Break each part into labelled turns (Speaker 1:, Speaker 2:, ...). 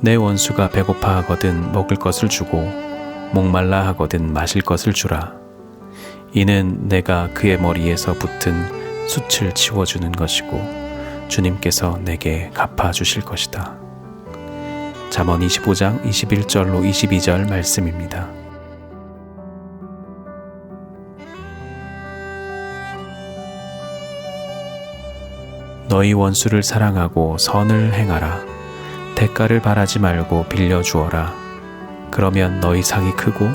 Speaker 1: 내 원수가 배고파 하거든 먹을 것을 주고 목말라 하거든 마실 것을 주라. 이는 내가 그의 머리에서 붙은 숯을 치워주는 것이고 주님께서 내게 갚아 주실 것이다. 잠언 25장 21절로 22절 말씀입니다. 너희 원수를 사랑하고 선을 행하라. 대가를 바라지 말고 빌려 주어라. 그러면 너희 상이 크고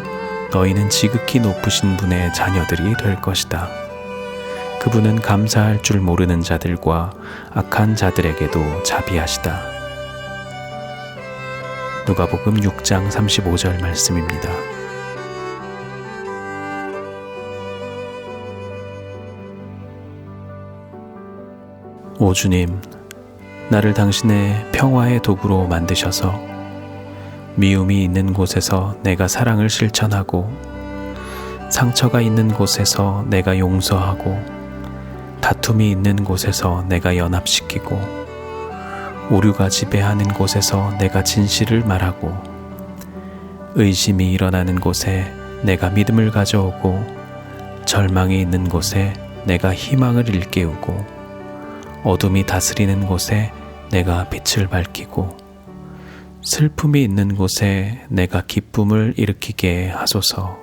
Speaker 1: 너희는 지극히 높으신 분의 자녀들이 될 것이다. 그분은 감사할 줄 모르는 자들과 악한 자들에게도 자비하시다. 누가복음 6장 35절 말씀입니다. 오 주님, 나를 당신의 평화의 도구로 만드셔서 미움이 있는 곳에서 내가 사랑을 실천하고 상처가 있는 곳에서 내가 용서하고 다툼이 있는 곳에서 내가 연합시키고 오류가 지배하는 곳에서 내가 진실을 말하고 의심이 일어나는 곳에 내가 믿음을 가져오고 절망이 있는 곳에 내가 희망을 일깨우고 어둠이 다스리는 곳에 내가 빛을 밝히고 슬픔이 있는 곳에 내가 기쁨을 일으키게 하소서.